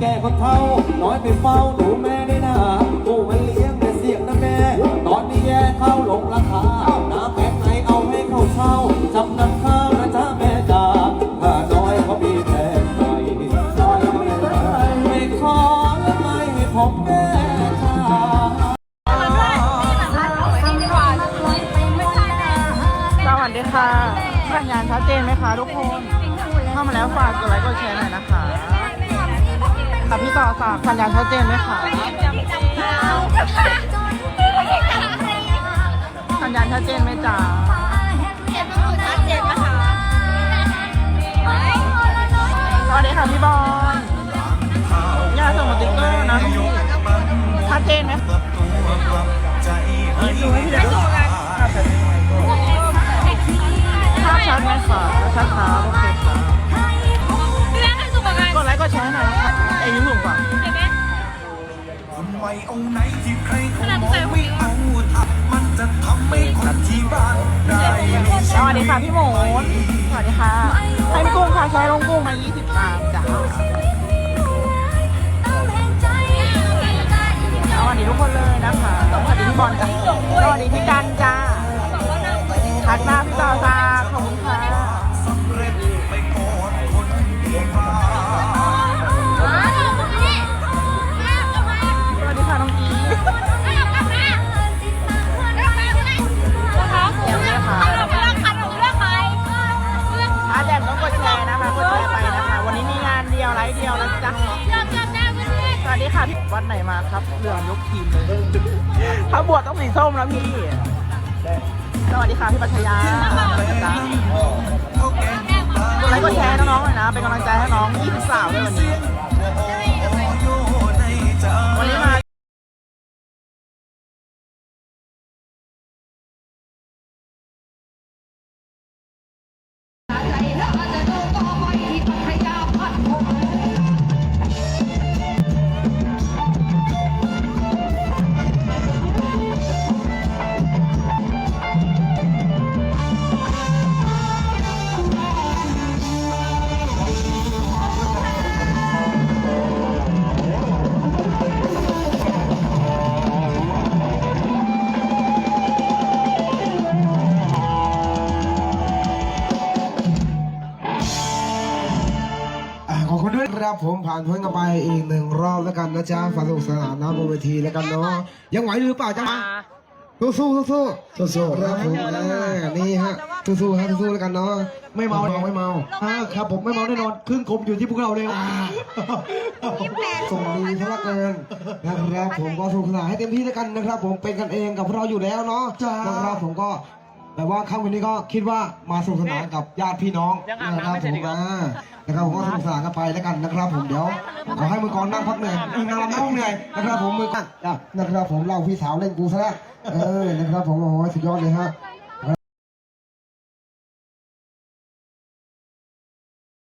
แก่คนเฒ่าน้อยไปเฝ้าดูแม่ได้นะกูมันเลี้ยงแต่เสียงนะแม่ ตอนนี้แย่เข้าลงราคาน้ำแพงไหนเอาให้เขาเช่าจำนำข้าวนะจ๊ะแม่จ๋าถ้าน้อยเขามีแพงหน่อยไม่ขอและไม่ให้ผมแม่ค่ะสวัสดีค่ะสัญญาณชัดเจนไหมคะทุกคน เข้ามาแล้วฝากกดไลค์กดแชร์หน่อยนะคะ ค่ะพี่ต่อฝากสัญญาณชัดเจนไหมคะสัญญาณชัดเจนไหมจ๊ะสวัสดีค่ะพี่บอลย่าส่งมาติ๊กเกอร์นะพี่ชัดเจนไหมภาพชัดไหมคะชัดครับโอเคค่ะกดไลค์กดแชร์หน่อยนะคะ ไอ้ยิ้มหลงก่อนคนวัยเอาไหนที่ใครเขามองไม่เอาถ้ามันจะทำให้คนที่บ้านได้มีสวัสดีค่ะพี่หมูสวัสดีค่ะใครไมีกุ้งค่ะแชร์ลงกุ้งมา 20บาทจ้ะสวัสดีทุกคนเลยนะคะสวัสดีพี่บอลจ้ะสวัสดีพี่กันจ้าทักหน้าพี่ต่อซาขอบคุณ ดียวไลฟ์เดียวนะจ๊ะสวัสดีค่ะพี่วันไหนมาครับเหลืองยกทีมเลย ถ้าบวชต้องสีส้มแล้วพี่ สวัสดีค่ะพี่ปัชญาจ้ะเขาแกงปลากดไลค์กดแชร์น้องๆหน่อยนะ เป็นกำลังใจให้น้อง20สาวด้วยวันนี้ ขอบคุณด้วยครับผมผ่านพ้นกันไปอีกหนึ่งรอบแล้วกันนะจ๊ะฝากสนุกสนานนะบนเวทีแล้วกันเนาะยังไหวหรือเปล่าจ๊ะสู้สู้สู้สู้สู้สู้ครับผมอ่านี่ฮะสู้สู้ฮะสู้สู้แล้วกันเนาะไม่เมาไม่เมาอ่าครับผมไม่เมาแน่นอนครึ่งคมอยู่ที่พวกเราเลยอ่าส่งดีซะเหลือเกินนะครับผมก็สนุกสนานให้เต็มที่แล้วกันนะครับ ผมเป็นกันเองกับพวกเราอยู่แล้วเนาะนะครับผมก็ แต่ว่าค่ำวันนี้ก็คิดว่ามาสนุกสนานกับญาติพี่น้องยังอาบนะคน้ำรับไม่เสผร็จมอีกเหรออ่านะครับผมก็สนุกสนานกันไปแล้วกันนะครับ ผมเดี๋ยวขอให้มือกลองนั่งพักเหนื่อยเออนั่งรำนั่งเหนื่อยนะครับ ผมมือกลองอะนะครับผมเล่าพี่สาวเล่นกูซะแล้วเออนะครับผมโอ้โหสุดยอดเลยฮะ